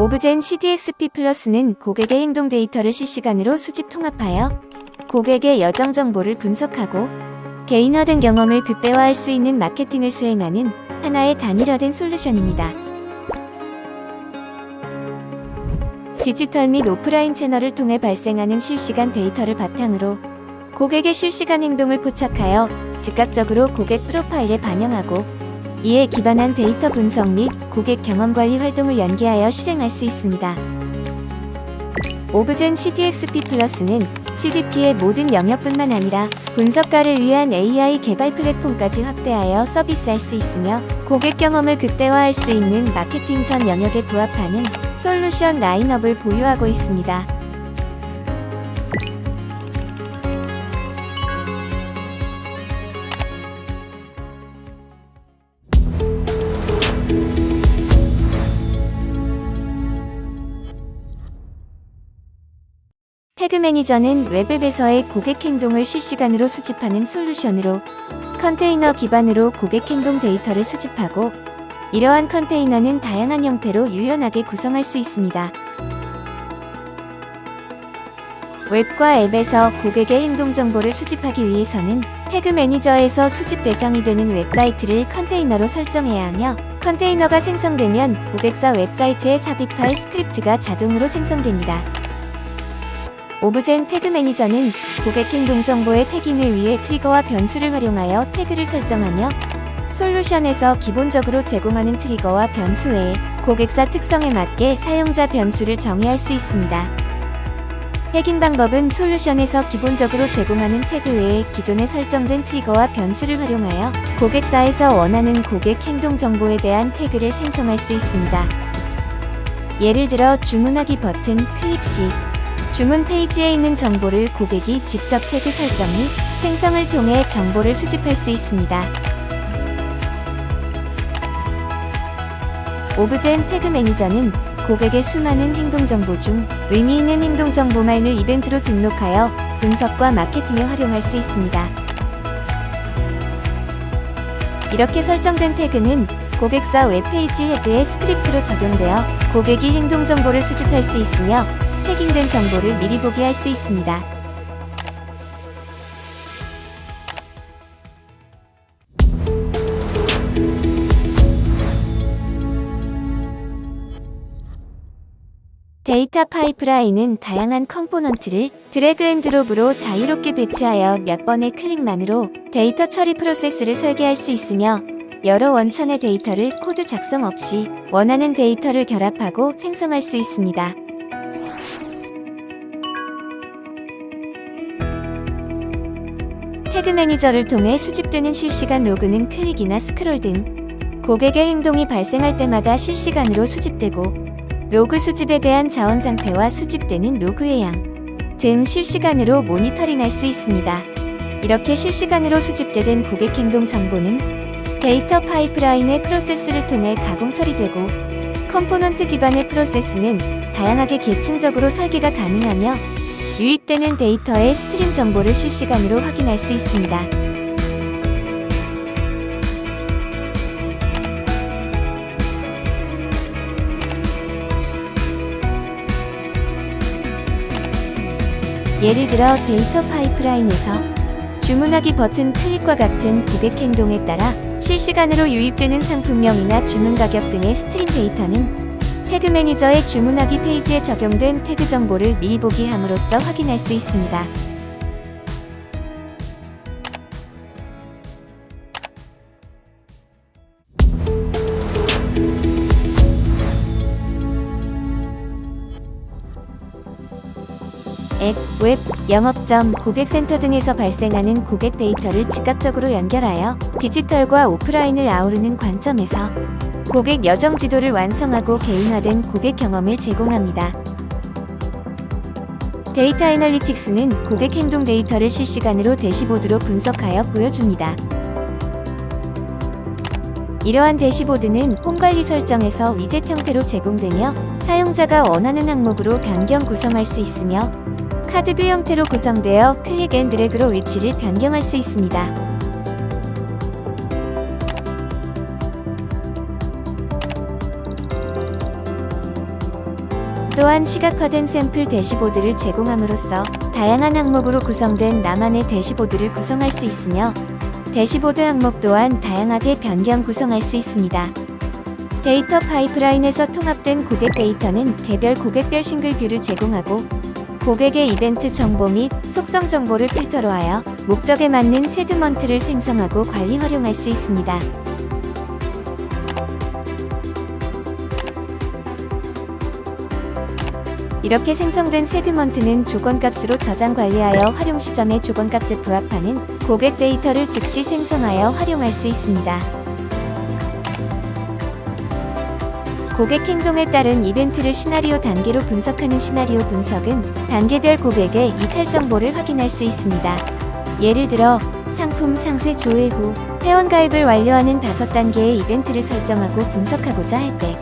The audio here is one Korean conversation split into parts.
오브젠 CDXP 플러스는 고객의 행동 데이터를 실시간으로 수집 통합하여 고객의 여정 정보를 분석하고 개인화된 경험을 극대화할 수 있는 마케팅을 수행하는 하나의 단일화된 솔루션입니다. 디지털 및 오프라인 채널을 통해 발생하는 실시간 데이터를 바탕으로 고객의 실시간 행동을 포착하여 즉각적으로 고객 프로파일에 반영하고 이에 기반한 데이터 분석 및 고객 경험 관리 활동을 연계하여 실행할 수 있습니다. 오브젠 CDXP 플러스는 CDP의 모든 영역뿐만 아니라 분석가를 위한 AI 개발 플랫폼까지 확대하여 서비스할 수 있으며 고객 경험을 극대화할 수 있는 마케팅 전 영역에 부합하는 솔루션 라인업을 보유하고 있습니다. 태그 매니저는 웹앱에서의 고객 행동을 실시간으로 수집하는 솔루션으로 컨테이너 기반으로 고객 행동 데이터를 수집하고 이러한 컨테이너는 다양한 형태로 유연하게 구성할 수 있습니다. 웹과 앱에서 고객의 행동 정보를 수집하기 위해서는 태그 매니저에서 수집 대상이 되는 웹사이트를 컨테이너로 설정해야 하며 컨테이너가 생성되면 고객사 웹사이트에 삽입할 스크립트가 자동으로 생성됩니다. 오브젠 태그 매니저는 고객 행동 정보의 태깅을 위해 트리거와 변수를 활용하여 태그를 설정하며 솔루션에서 기본적으로 제공하는 트리거와 변수 외에 고객사 특성에 맞게 사용자 변수를 정의할 수 있습니다. 태깅 방법은 솔루션에서 기본적으로 제공하는 태그 외에 기존에 설정된 트리거와 변수를 활용하여 고객사에서 원하는 고객 행동 정보에 대한 태그를 생성할 수 있습니다. 예를 들어 주문하기 버튼 클릭 시 주문 페이지에 있는 정보를 고객이 직접 태그 설정 및 생성을 통해 정보를 수집할 수 있습니다. 오브젠 태그 매니저는 고객의 수많은 행동 정보 중 의미 있는 행동 정보만을 이벤트로 등록하여 분석과 마케팅에 활용할 수 있습니다. 이렇게 설정된 태그는 고객사 웹페이지 헤드의 스크립트로 적용되어 고객이 행동 정보를 수집할 수 있으며 태깅된 정보를 미리 보게 할수 있습니다. 데이터 파이프라인은 다양한 컴포넌트를 드래그 앤 드롭으로 자유롭게 배치하여 몇 번의 클릭만으로 데이터 처리 프로세스를 설계할 수 있으며 여러 원천의 데이터를 코드 작성 없이 원하는 데이터를 결합하고 생성할 수 있습니다. 태그 매니저를 통해 수집되는 실시간 로그는 클릭이나 스크롤 등 고객의 행동이 발생할 때마다 실시간으로 수집되고 로그 수집에 대한 자원 상태와 수집되는 로그의 양 등 실시간으로 모니터링할 수 있습니다. 이렇게 실시간으로 수집되는 고객 행동 정보는 데이터 파이프라인의 프로세스를 통해 가공 처리되고 컴포넌트 기반의 프로세스는 다양하게 계층적으로 설계가 가능하며 유입되는 데이터의 스트림 정보를 실시간으로 확인할 수 있습니다. 예를 들어 데이터 파이프라인에서 주문하기 버튼 클릭과 같은 고객 행동에 따라 실시간으로 유입되는 상품명이나 주문 가격 등의 스트림 데이터는 태그 매니저의 주문하기 페이지에 적용된 태그 정보를 미리 보기 함으로써 확인할 수 있습니다. 앱, 웹, 영업점, 고객센터 등에서 발생하는 고객 데이터를 즉각적으로 연결하여 디지털과 오프라인을 아우르는 관점에서 고객 여정 지도를 완성하고 개인화된 고객 경험을 제공합니다. 데이터 애널리틱스는 고객 행동 데이터를 실시간으로 대시보드로 분석하여 보여줍니다. 이러한 대시보드는 폼 관리 설정에서 위젯 형태로 제공되며 사용자가 원하는 항목으로 변경 구성할 수 있으며 카드뷰 형태로 구성되어 클릭 앤 드래그로 위치를 변경할 수 있습니다. 또한 시각화된 샘플 대시보드를 제공함으로써 다양한 항목으로 구성된 나만의 대시보드를 구성할 수 있으며 대시보드 항목 또한 다양하게 변경 구성할 수 있습니다. 데이터 파이프라인에서 통합된 고객 데이터는 개별 고객별 싱글 뷰를 제공하고 고객의 이벤트 정보 및 속성 정보를 필터로 하여 목적에 맞는 세그먼트를 생성하고 관리 활용할 수 있습니다. 이렇게 생성된 세그먼트는 조건값으로 저장 관리하여 활용 시점의 조건값에 부합하는 고객 데이터를 즉시 생성하여 활용할 수 있습니다. 고객 행동에 따른 이벤트를 시나리오 단계로 분석하는 시나리오 분석은 단계별 고객의 이탈 정보를 확인할 수 있습니다. 예를 들어 상품 상세 조회 후 회원 가입을 완료하는 다섯 단계의 이벤트를 설정하고 분석하고자 할 때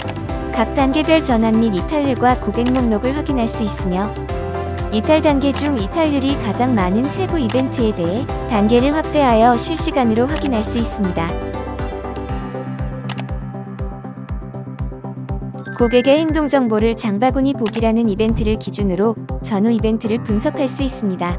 각 단계별 전환 및 이탈률과 고객 목록을 확인할 수 있으며 이탈 단계 중 이탈률이 가장 많은 세부 이벤트에 대해 단계를 확대하여 실시간으로 확인할 수 있습니다. 고객의 행동 정보를 장바구니 보기라는 이벤트를 기준으로 전후 이벤트를 분석할 수 있습니다.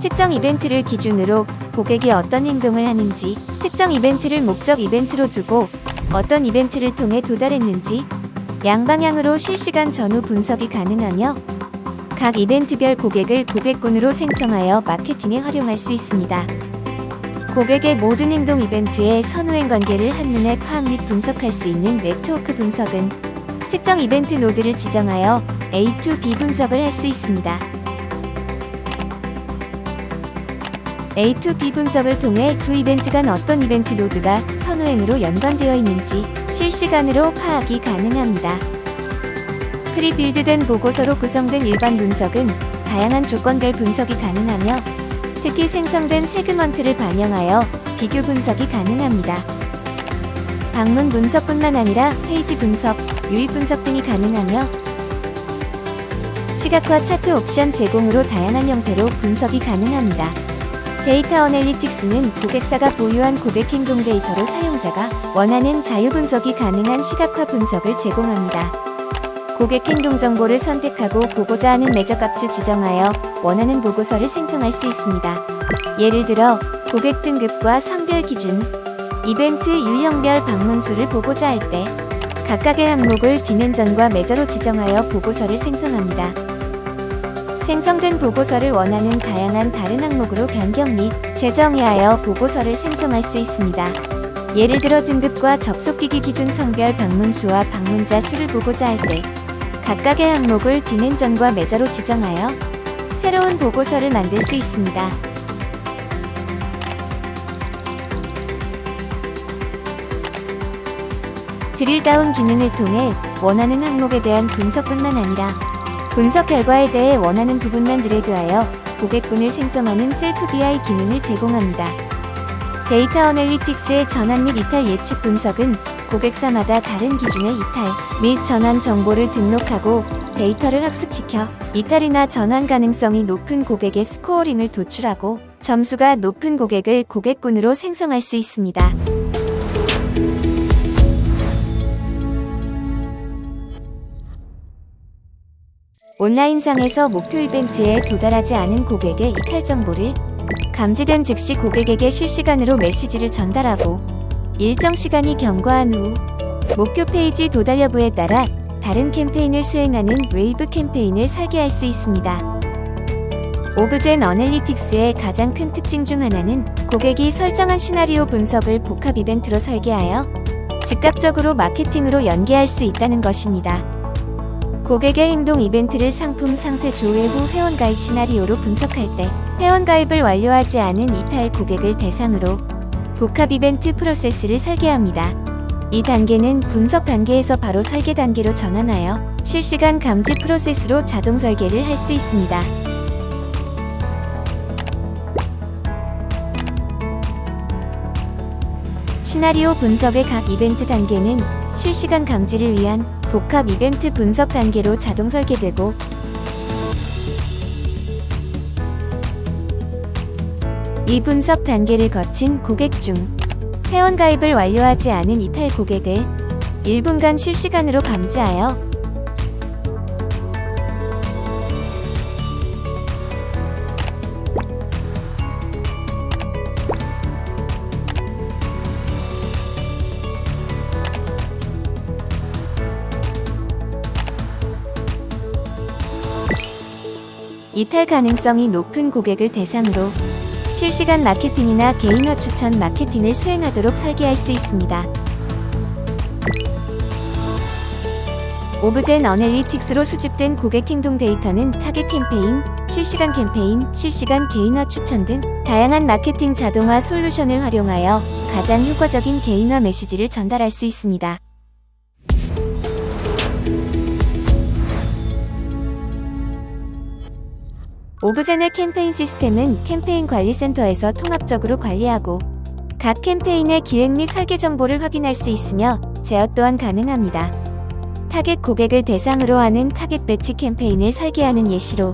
특정 이벤트를 기준으로 고객이 어떤 행동을 하는지, 특정 이벤트를 목적 이벤트로 두고 어떤 이벤트를 통해 도달했는지 양방향으로 실시간 전후 분석이 가능하며 각 이벤트별 고객을 고객군으로 생성하여 마케팅에 활용할 수 있습니다. 고객의 모든 행동 이벤트의 선후행 관계를 한눈에 파악 및 분석할 수 있는 네트워크 분석은 특정 이벤트 노드를 지정하여 A to B 분석을 할 수 있습니다. A to B 분석을 통해 두 이벤트 간 어떤 이벤트 노드가 선후행으로 연관되어 있는지 실시간으로 파악이 가능합니다. 프리빌드된 보고서로 구성된 일반 분석은 다양한 조건별 분석이 가능하며 특히 생성된 세그먼트를 반영하여 비교 분석이 가능합니다. 방문 분석뿐만 아니라 페이지 분석, 유입 분석 등이 가능하며 시각화 차트 옵션 제공으로 다양한 형태로 분석이 가능합니다. 데이터 어널리틱스는 고객사가 보유한 고객 행동 데이터로 사용자가 원하는 자유 분석이 가능한 시각화 분석을 제공합니다. 고객 행동 정보를 선택하고 보고자 하는 매저 값을 지정하여 원하는 보고서를 생성할 수 있습니다. 예를 들어 고객 등급과 성별 기준, 이벤트 유형별 방문 수를 보고자 할 때 각각의 항목을 디멘전과 매저로 지정하여 보고서를 생성합니다. 생성된 보고서를 원하는 다양한 다른 항목으로 변경 및 재정의하여 보고서를 생성할 수 있습니다. 예를 들어 등급과 접속기기 기준 성별 방문 수와 방문자 수를 보고자 할 때 각각의 항목을 디멘전과 매저로 지정하여 새로운 보고서를 만들 수 있습니다. 드릴다운 기능을 통해 원하는 항목에 대한 분석뿐만 아니라 분석 결과에 대해 원하는 부분만 드래그하여 고객분을 생성하는 셀프 BI 기능을 제공합니다. 데이터 어널리틱스의 전환 및 이탈 예측 분석은 고객사마다 다른 기준의 이탈 및 전환 정보를 등록하고 데이터를 학습시켜 이탈이나 전환 가능성이 높은 고객의 스코어링을 도출하고 점수가 높은 고객을 고객군으로 생성할 수 있습니다. 온라인상에서 목표 이벤트에 도달하지 않은 고객의 이탈 정보를 감지된 즉시 고객에게 실시간으로 메시지를 전달하고 일정 시간이 경과한 후 목표 페이지 도달 여부에 따라 다른 캠페인을 수행하는 웨이브 캠페인을 설계할 수 있습니다. 오브젠 어널리틱스의 가장 큰 특징 중 하나는 고객이 설정한 시나리오 분석을 복합 이벤트로 설계하여 즉각적으로 마케팅으로 연계할 수 있다는 것입니다. 고객의 행동 이벤트를 상품 상세 조회 후 회원가입 시나리오로 분석할 때 회원가입을 완료하지 않은 이탈 고객을 대상으로 복합 이벤트 프로세스를 설계합니다. 이 단계는 분석 단계에서 바로 설계 단계로 전환하여 실시간 감지 프로세스로 자동 설계를 할 수 있습니다. 시나리오 분석의 각 이벤트 단계는 실시간 감지를 위한 복합 이벤트 분석 단계로 자동 설계되고 이 분석 단계를 거친 고객 중 회원가입을 완료하지 않은 이탈 고객을 1분간 실시간으로 감지하여 탈 가능성이 높은 고객을 대상으로 실시간 마케팅이나 개인화 추천 마케팅을 수행하도록 설계할 수 있습니다. 오브젠 어널리틱스로 수집된 고객 행동 데이터는 타겟 캠페인, 실시간 캠페인, 실시간 개인화 추천 등 다양한 마케팅 자동화 솔루션을 활용하여 가장 효과적인 개인화 메시지를 전달할 수 있습니다. 오브젠의 캠페인 시스템은 캠페인 관리 센터에서 통합적으로 관리하고 각 캠페인의 기획 및 설계 정보를 확인할 수 있으며 제어 또한 가능합니다. 타겟 고객을 대상으로 하는 타겟 배치 캠페인을 설계하는 예시로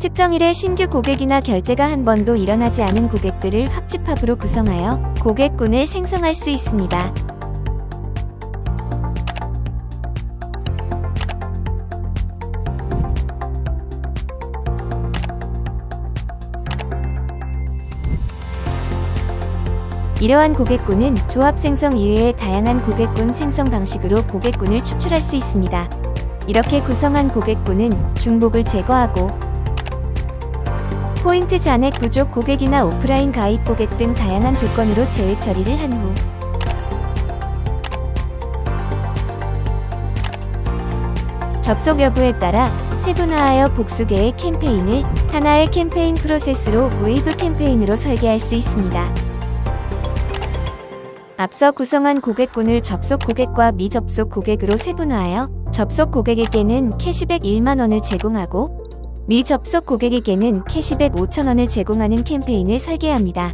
특정일에 신규 고객이나 결제가 한 번도 일어나지 않은 고객들을 합집합으로 구성하여 고객군을 생성할 수 있습니다. 이러한 고객군은 조합 생성 이외의 다양한 고객군 생성 방식으로 고객군을 추출할 수 있습니다. 이렇게 구성한 고객군은 중복을 제거하고 포인트 잔액 부족 고객이나 오프라인 가입 고객 등 다양한 조건으로 제외 처리를 한 후 접속 여부에 따라 세분화하여 복수 개의 캠페인을 하나의 캠페인 프로세스로 웨이브 캠페인으로 설계할 수 있습니다. 앞서 구성한 고객군을 접속 고객과 미접속 고객으로 세분화하여 접속 고객에게는 캐시백 1만원을 제공하고 미접속 고객에게는 캐시백 5천원을 제공하는 캠페인을 설계합니다.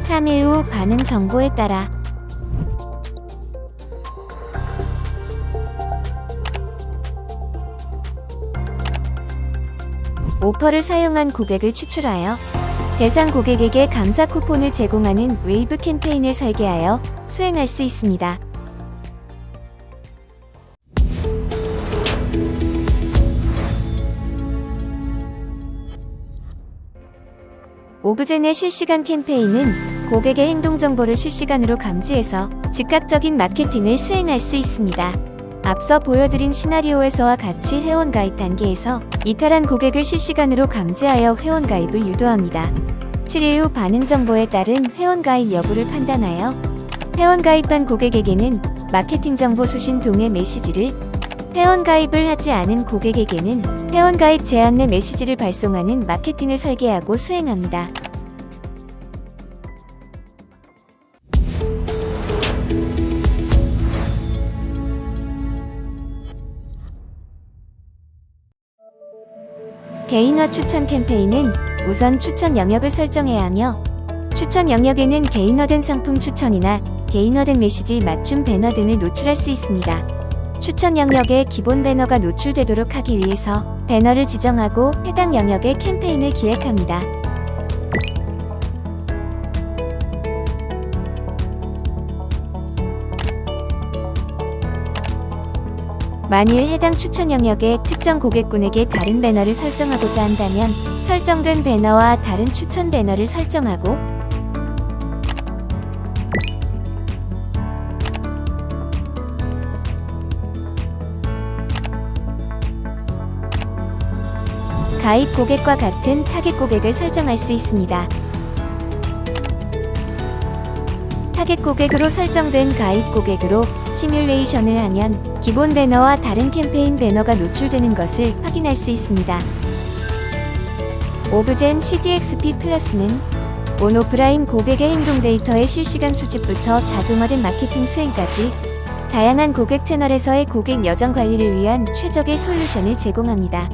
3일 후 반응 정보에 따라 오퍼를 사용한 고객을 추출하여 대상 고객에게 감사 쿠폰을 제공하는 웨이브 캠페인을 설계하여 수행할 수 있습니다. 오브젠의 실시간 캠페인은 고객의 행동 정보를 실시간으로 감지해서 즉각적인 마케팅을 수행할 수 있습니다. 앞서 보여드린 시나리오에서와 같이 회원가입 단계에서 이탈한 고객을 실시간으로 감지하여 회원가입을 유도합니다. 7일 후 반응 정보에 따른 회원가입 여부를 판단하여 회원가입한 고객에게는 마케팅 정보 수신 동의 메시지를 회원가입을 하지 않은 고객에게는 회원가입 제안 내 메시지를 발송하는 마케팅을 설계하고 수행합니다. 개인화 추천 캠페인은 우선 추천 영역을 설정해야 하며 추천 영역에는 개인화된 상품 추천이나 개인화된 메시지 맞춤 배너 등을 노출할 수 있습니다. 추천 영역에 기본 배너가 노출되도록 하기 위해서 배너를 지정하고 해당 영역에 캠페인을 기획합니다. 만일 해당 추천 영역에 특정 고객군에게 다른 배너를 설정하고자 한다면 설정된 배너와 다른 추천 배너를 설정하고 가입 고객과 같은 타겟 고객을 설정할 수 있습니다. 타겟 고객으로 설정된 가입 고객으로 시뮬레이션을 하면 기본 배너와 다른 캠페인 배너가 노출되는 것을 확인할 수 있습니다. 오브젠 CDXP 플러스는 온 오프라인 고객의 행동 데이터의 실시간 수집부터 자동화된 마케팅 수행까지 다양한 고객 채널에서의 고객 여정 관리를 위한 최적의 솔루션을 제공합니다.